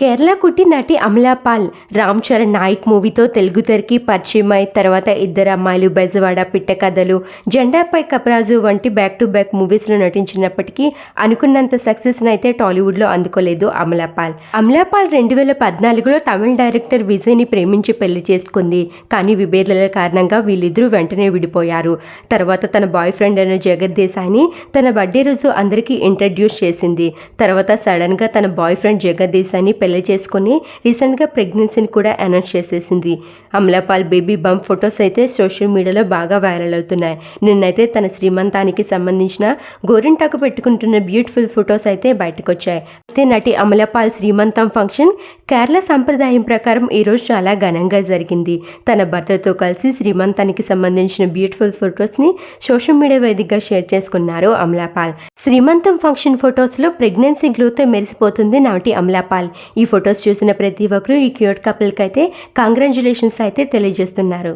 కేరళ కుట్టి నటి అమలాపాల్ రామ్ చరణ్ నాయక్ మూవీతో తెలుగు తెరకి పరిచయమై తర్వాత ఇద్దరు అమ్మాయిలు బెజవాడ పిట్ట కథలు జెండాపై కపరాజు వంటి బ్యాక్ టు బ్యాక్ మూవీస్లో నటించినప్పటికీ అనుకున్నంత సక్సెస్ని అయితే టాలీవుడ్లో అందుకోలేదు అమలాపాల్ అమలాపాల్ రెండు వేల పద్నాలుగులో తమిళ డైరెక్టర్ విజయ్ని ప్రేమించి పెళ్ళి చేసుకుంది. కానీ విభేదాల కారణంగా వీళ్ళిద్దరూ వెంటనే విడిపోయారు. తర్వాత తన బాయ్ ఫ్రెండ్ అయిన జగత్ దేశాయిని తన బర్త్డే రోజు అందరికీ ఇంట్రడ్యూస్ చేసింది. తర్వాత సడన్గా తన బాయ్ ఫ్రెండ్ జగత్ దేశాయిని పెళ్ళి చేసుకుని రీసెంట్గా ప్రెగ్నెన్సీని కూడా అనౌన్స్ చేసేసింది. అమలాపాల్ బేబీ బంప్ ఫొటోస్ అయితే సోషల్ మీడియాలో బాగా వైరల్ అవుతున్నాయి. నిన్నైతే తన శ్రీమంతానికి సంబంధించిన గోరింటాకు పెట్టుకుంటున్న బ్యూటిఫుల్ ఫొటోస్ అయితే బయటకు వచ్చాయి అయితే నటి అమలాపాల్ శ్రీమంతం ఫంక్షన్ కేరళ సంప్రదాయం ప్రకారం ఈరోజు చాలా ఘనంగా జరిగింది. తన భర్తతో కలిసి శ్రీమంతానికి సంబంధించిన బ్యూటిఫుల్ ఫొటోస్ని సోషల్ మీడియా వేదికగా షేర్ చేసుకున్నారు అమలాపాల్. శ్రీమంతం ఫంక్షన్ ఫొటోస్లో ప్రెగ్నెన్సీ గ్లోతో మెరిసిపోతుంది నాటి అమలాపాల్. ఈ ఫొటోస్ చూసిన ప్రతి ఒక్కరూ ఈ క్యూట్ కపుల్కి అయితే కంగ్రాచులేషన్స్ అయితే తెలియజేస్తున్నారు.